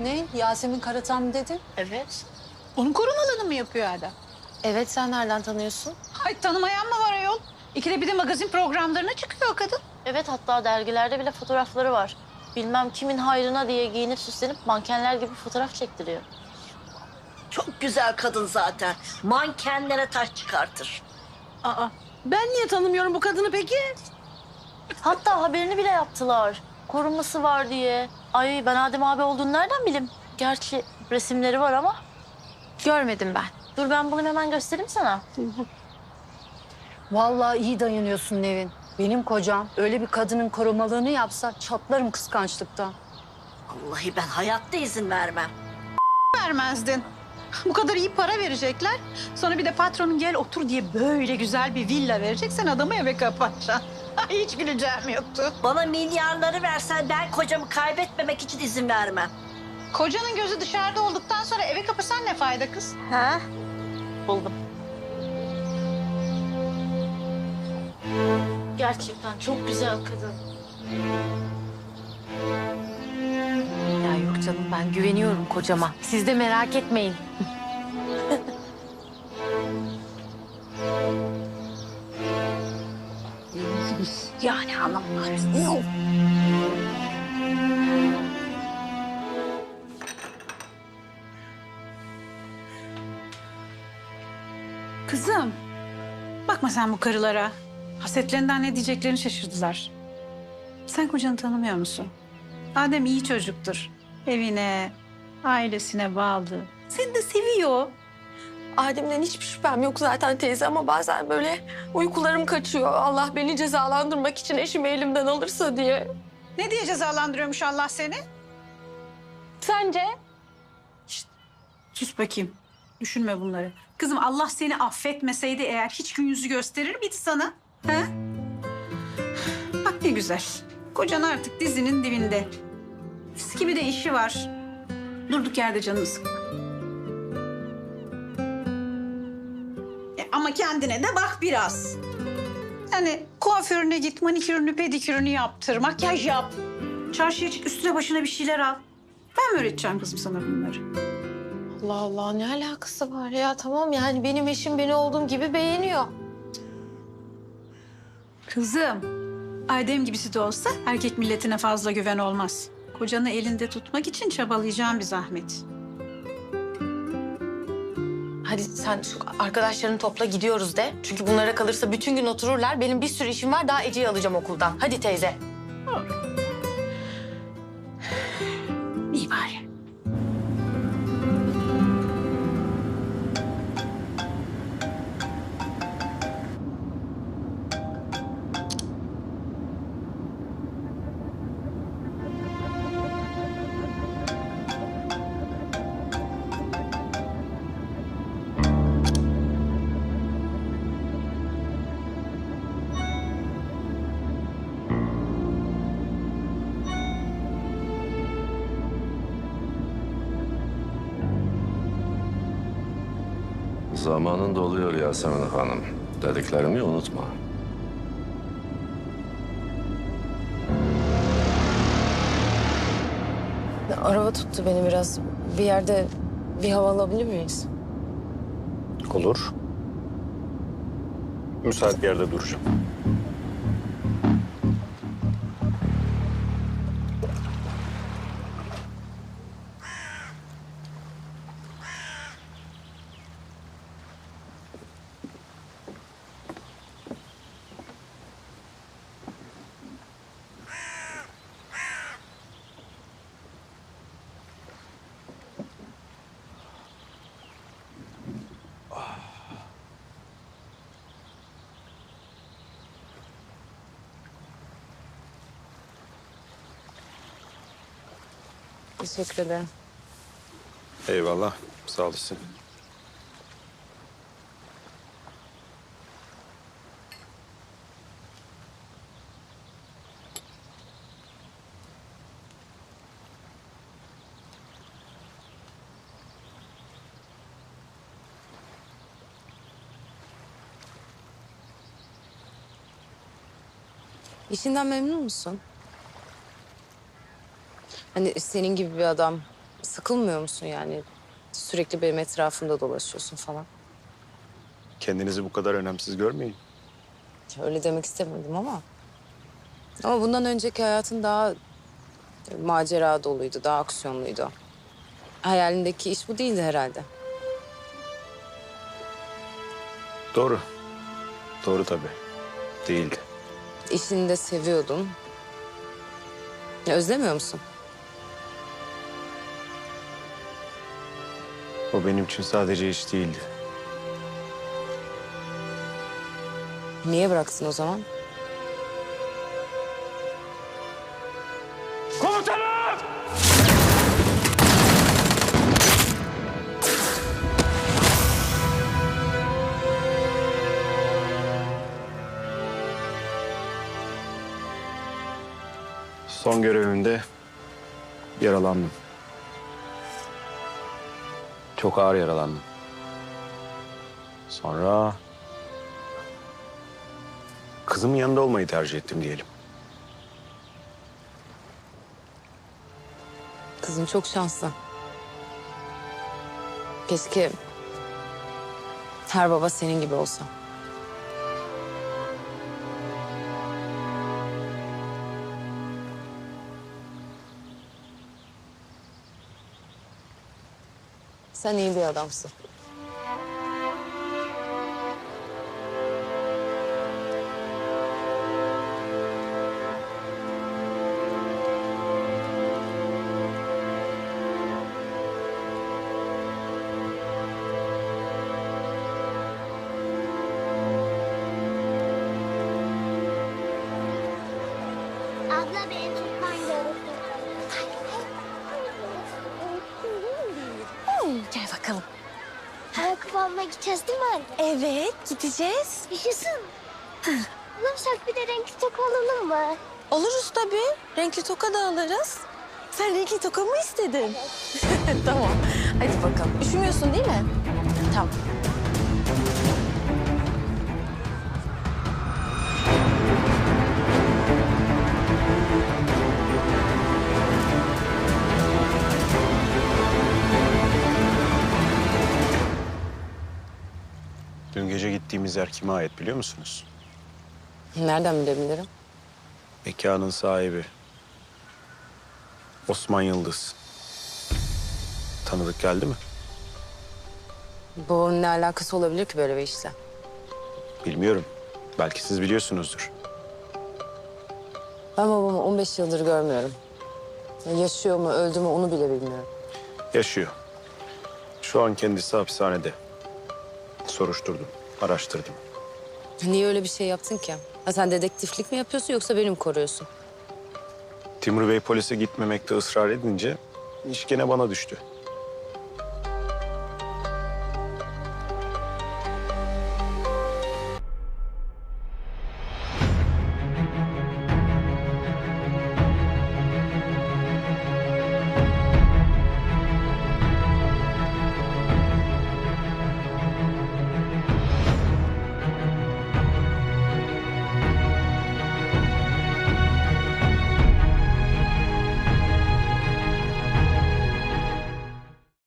Ne? Yasemin Karatan dedin? Evet. Onun korumalığını mı yapıyor adam? Evet sen nereden tanıyorsun? Ay tanımayan mı var ayol? İkide bir de magazin programlarına çıkıyor o kadın. Evet hatta dergilerde bile fotoğrafları var. Bilmem kimin hayrına diye giyinip süslenip mankenler gibi fotoğraf çektiriyor. Çok güzel kadın zaten. Mankenlere taş çıkartır. Aa, ben niye tanımıyorum bu kadını peki? Hatta haberini bile yaptılar. Korunması var diye. Ay ben Adem abi olduğunu nereden bileyim? Gerçi resimleri var ama. Görmedim ben. Dur ben bunu hemen göstereyim sana. Vallahi iyi dayanıyorsun Nevin. Benim kocam öyle bir kadının korumalığını yapsa çatlarım kıskançlıktan. Vallahi ben hayatta izin vermem. Vermezdin. Bu kadar iyi para verecekler. Sonra bir de patronun gel otur diye böyle güzel bir villa verecek. Sen adamı eve kapatacaksın. Hiç güleceğim yoktu. Bana milyarları versen ben kocamı kaybetmemek için izin vermem. Kocanın gözü dışarıda olduktan sonra eve kapatsan ne fayda kız? Ha? Buldum. Gerçekten çok güzel kadın. Ya yok canım ben güveniyorum kocama. Siz de merak etmeyin. Yani anlamlar. Kızım, bakma sen bu karılara. Hasetlerinden ne diyeceklerini şaşırdılar. Sen kocanı tanımıyor musun? Adem iyi çocuktur. Evine, ailesine bağlı. Seni de seviyor. Adem'den hiçbir şüphem yok zaten teyze ama bazen böyle uykularım kaçıyor. Allah beni cezalandırmak için eşimi elimden alırsa diye. Ne diye cezalandırıyormuş Allah seni? Sence? Sus bakayım. Düşünme bunları. Kızım Allah seni affetmeseydi eğer hiç gün yüzü gösterir miydi sana? He? Bak ne güzel. Kocan artık dizinin dibinde. Mis gibi de işi var. Durduk yerde canını sıkma. Ama kendine de bak biraz. Yani kuaförüne git, manikürünü, pedikürünü yaptır, makyaj yap. Çarşıya çık, üstüne başına bir şeyler al. Ben mi öğreteceğim kızım sana bunları? Allah Allah ne alakası var ya tamam yani benim eşim beni olduğum gibi beğeniyor. Kızım, Adem gibisi de olsa erkek milletine fazla güven olmaz. Kocanı elinde tutmak için çabalayacağım bir zahmet. Hadi sen şu arkadaşlarını topla gidiyoruz de. Çünkü bunlara kalırsa bütün gün otururlar. Benim bir sürü işim var daha Ece'yi alacağım okuldan. Hadi teyze. Zamanın doluyor Yasemin Hanım. Dediklerimi unutma. Araba tuttu beni biraz. Bir yerde bir hava alabilir miyiz? Olur. Müsait bir yerde duracağım. Teşekkür ederim. Eyvallah. Sağ olasın. İşinden memnun musun? Hani senin gibi bir adam sıkılmıyor musun yani? Sürekli benim etrafımda dolaşıyorsun falan. Kendinizi bu kadar önemsiz görmeyin. Öyle demek istemedim ama. Ama bundan önceki hayatın daha macera doluydu, daha aksiyonluydu. Hayalindeki iş bu değildi herhalde. Doğru. Doğru tabii. Değildi. İşini de seviyordun. Ya özlemiyor musun? O benim için sadece iş değildi. Niye bıraksın o zaman? Son görevimde yaralandım. Çok ağır yaralandım. Sonra kızımın yanında olmayı tercih ettim diyelim. Kızın çok şanslı. Keşke her baba senin gibi olsa. Sen iyi bir adamsın. Gideceğiz değil mi anne? Evet gideceğiz. Yaşasın. Bulursak bir de renkli toka alalım mı? Oluruz tabii. Renkli toka da alırız. Sen renkli toka mı istedin? tamam. Hadi bakalım. Üşümüyorsun değil mi? Tamam. Yer kime ait biliyor musunuz? Nereden bilebilirim? Mekanın sahibi. Osman Yıldız. Tanıdık geldi mi? Babamın ne alakası olabilir ki böyle bir işle? Bilmiyorum. Belki siz biliyorsunuzdur. Ben babamı 15 yıldır görmüyorum. Ya Yaşıyor mu, öldü mü onu bile bilmiyorum. Yaşıyor. Şu an kendisi hapishanede. Soruşturdum, araştırdım. Niye öyle bir şey yaptın ki? Ha, sen dedektiflik mi yapıyorsun yoksa beni mi koruyorsun? Timur Bey polise gitmemekte ısrar edince iş gene bana düştü.